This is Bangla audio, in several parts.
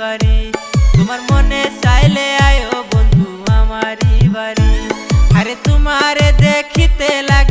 বাড়ি। তোমার মনে চাইলে আয়ো বন্ধু আমারই বাড়ি। আরে তোমারে দেখিতে লাগে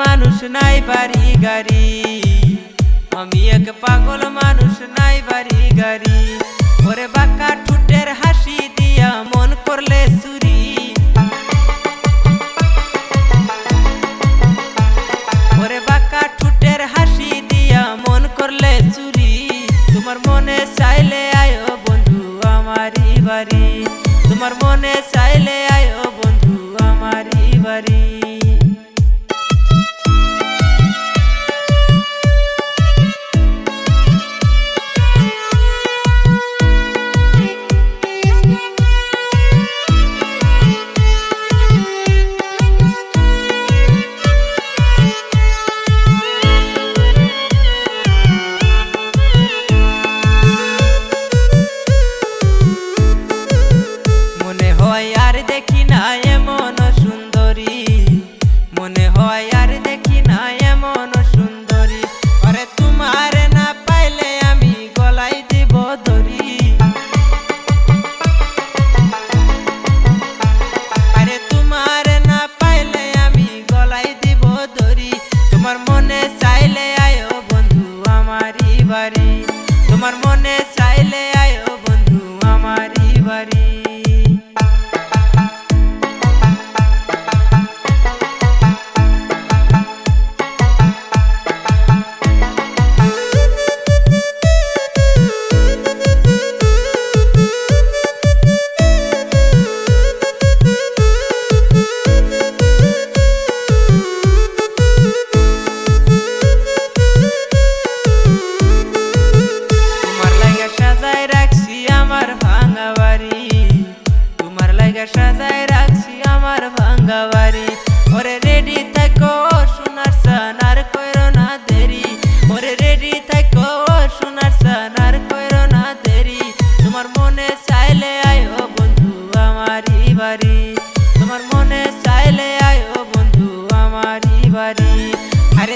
মানুষ নাই বাড়ি গাড়ি। আমি এক পাগল মানুষ নাই বাড়ি গাড়ি। ওরে বাঁকা ঠুটের হাসি দিয়া মন করলে সুরি ওরে বাঁকা ঠুটের হাসি দিয়া মন করলে সুরি তোমার মনে চাইলে আয়ো বন্ধু আমারি বাড়ি। তোমার মনে চাইলে আয়ো আমার মনে চাইলে আয়ো বন্ধু আমারই বাড়ি।